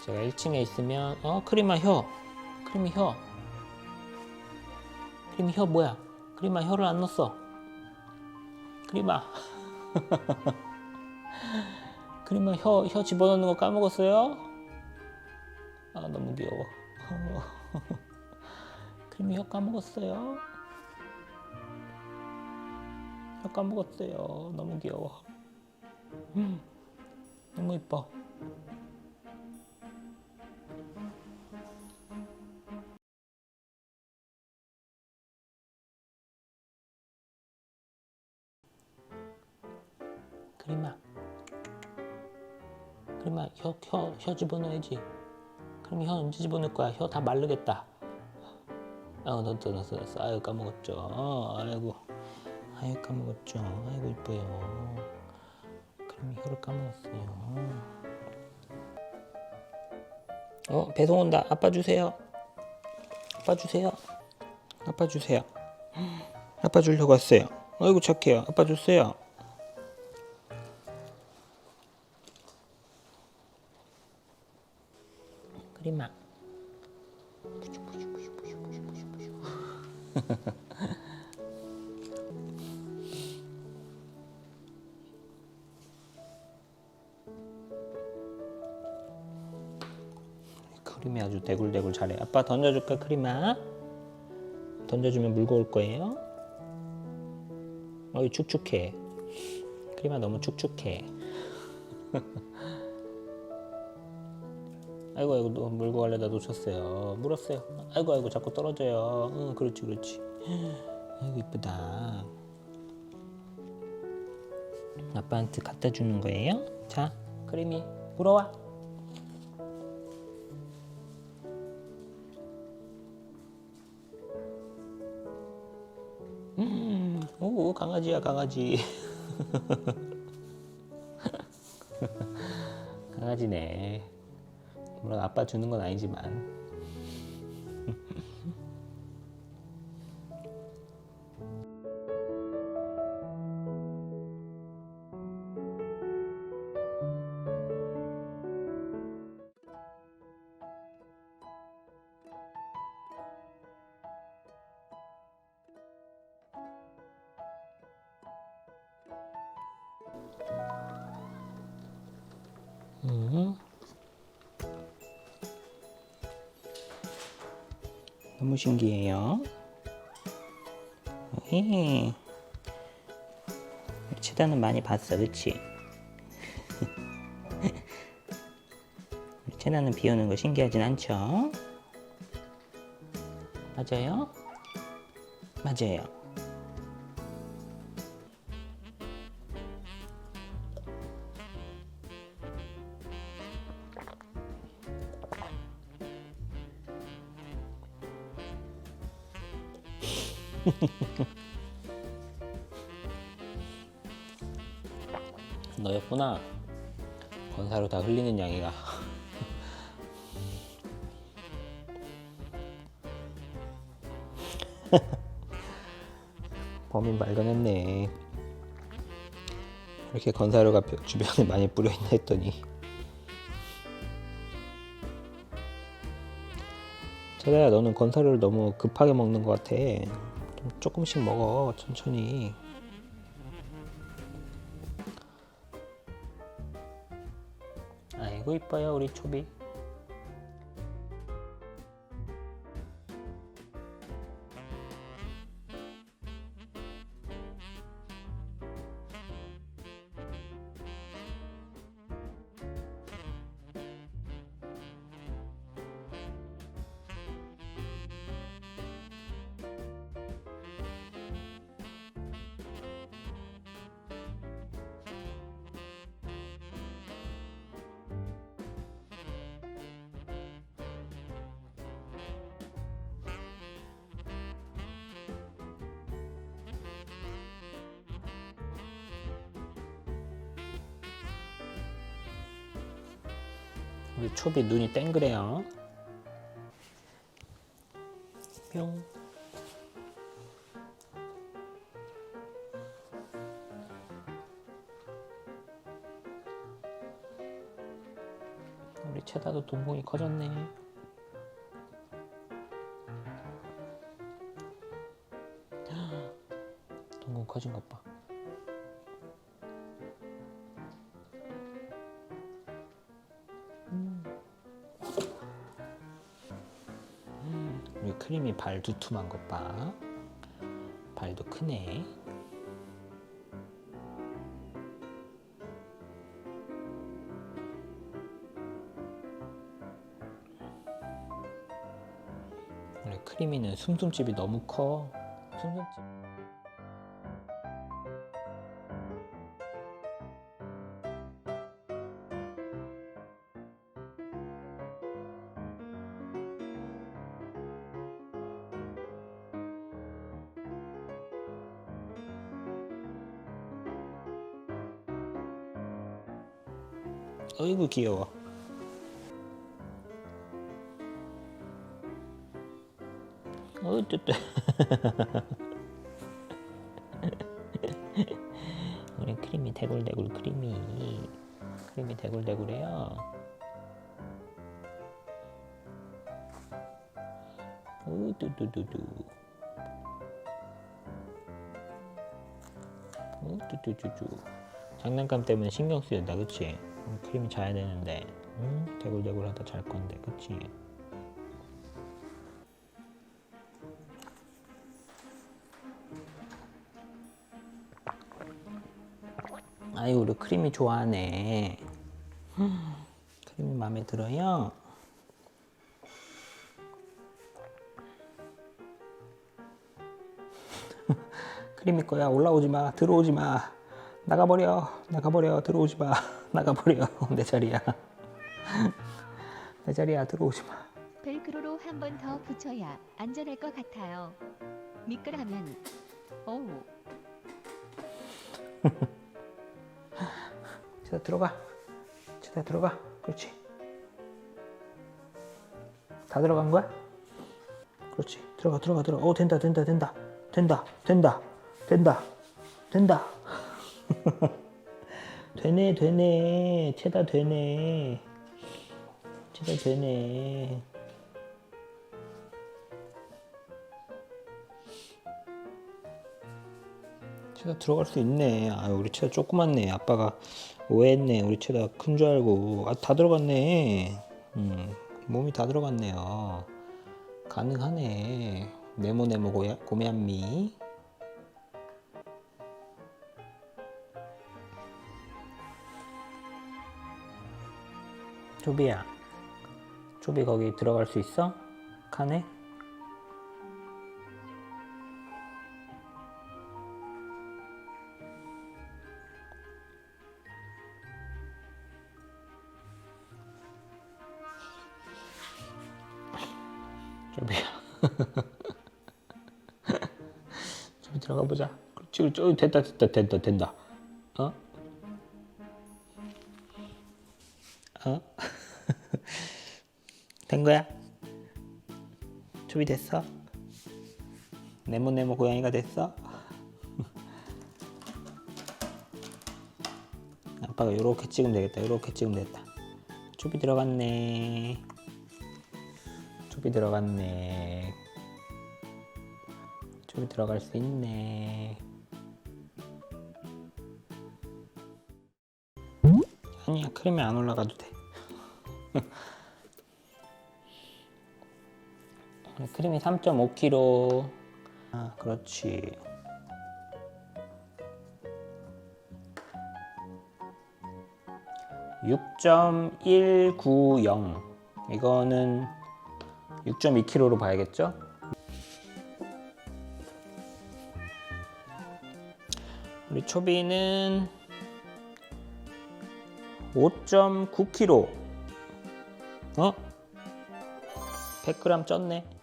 제가 1층에 있으면 어 크리마 혀. 크리미 혀. 크리미 혀 뭐야? 크리마 혀를 안 넣었어. 크리마. 크리마 혀, 혀 집어넣는 거 까먹었어요? 아 너무 귀여워. 크리미 혀 까먹었어요? 혀 까먹었어요. 너무 귀여워. 음, 너무 이뻐 크리마 크리마 혀, 혀, 혀 집어넣어야지. 그럼 혀 언제 집어넣을 거야. 혀다 마르겠다. 아 넣었어 넣었어 넣었어. 아유 까먹었죠. 아이고. 아유 까먹었죠. 아이고 이뻐요. 그럼 혀를 까먹었어요. 어 배송 온다. 아빠 주세요. 아빠 주세요. 아빠 주세요. 아빠 주려고 왔어요. 아이고 착해요. 아빠 줬어요 그림아 크림이 아주 대굴대굴 잘해. 아빠 던져줄까 크림아? 던져주면 물고 올 거예요? 어이 축축해. 크림아 너무 축축해 아이고 아이고 너 물고 갈래다 놓쳤어요. 물었어요. 아이고 아이고 자꾸 떨어져요. 응 그렇지 그렇지. 아이고 이쁘다. 아빠한테 갖다 주는 거예요? 자 크림이 물어와. 음, 오 강아지야 강아지. 강아지네 물론 아빠 주는 건 아니지만 음. 너무 신기해요. 에이. 치다는 많이 봤어, 그치? 채나는 비 오는 거 신기하진 않죠? 맞아요? 맞아요. 너였구나. 건사로 다 흘리는 양이가. 범인 발견했네. 이렇게 건사료가 벼- 주변에 많이 뿌려있나 했더니. 제다야 너는 건사료를 너무 급하게 먹는 것 같아. 좀 조금씩 먹어 천천히. 아이고 이뻐요 우리 초비. 우리 초비 눈이 땡그래요. 뿅. 우리 채다도 동공이 커졌네. 동공 커진 것 봐. 발 두툼한 것 봐. 발도 크네. 우리 크림이는 숨숨집이 너무 커. 숨숨집. 어이구 귀여워. 어뜨뜨 우리 크림이 대굴대굴 크림이 크림이 대굴대굴해요. 우뚜뚜뚜뚜. 우뚜뚜뚜뚜. 장난감 때문에 신경 쓰인다, 그치? 크림이 자야 되는데, 응? 대굴대굴하다 잘 건데, 그치? 아유 우리 크림이 좋아하네. 크림이 마음에 들어요. 크림이 거야 올라오지 마 들어오지 마 나가버려. 나가버려. 들어오지 마. 나가버려. 내 자리야. 내 자리야. 들어오지 마. 벨크로로 한 번 더 붙여야 안전할 것 같아요. 미끌하면 어우. 제다 들어가. 제다 들어가. 그렇지. 다 들어간 거야? 그렇지. 들어가 들어가 들어가. 오 된다 된다 된다. 된다 된다. 된다. 된다 되네 되네. 채다 되네. 채다 되네. 채다 들어갈 수 있네. 아 우리 채다 조그맣네. 아빠가 오해했네. 우리 채다 큰 줄 알고. 아 다 들어갔네. 음 몸이 다 들어갔네요. 가능하네. 네모네모 고야, 고메한미 조비야 조비 거기 들어갈 수 있어? 칸에? 조비야 조비 들어가 보자 그렇지 그렇지 어, 됐다 됐다 됐다 된다 어? 어? 된 거야? 조비 됐어? 네모네모 고양이가 됐어? 아빠가 요렇게 찍으면 되겠다 요렇게 찍으면 되겠다 조비 들어갔네 조비 들어갔네 조비 들어갈 수 있네 아니야 크림이 안 올라가도 돼 크림이 3.5kg 아 그렇지. (6.190) 이거는 6.2kg로 봐야겠죠? 우리 초비는 5.9kg 어? 100g 쪘네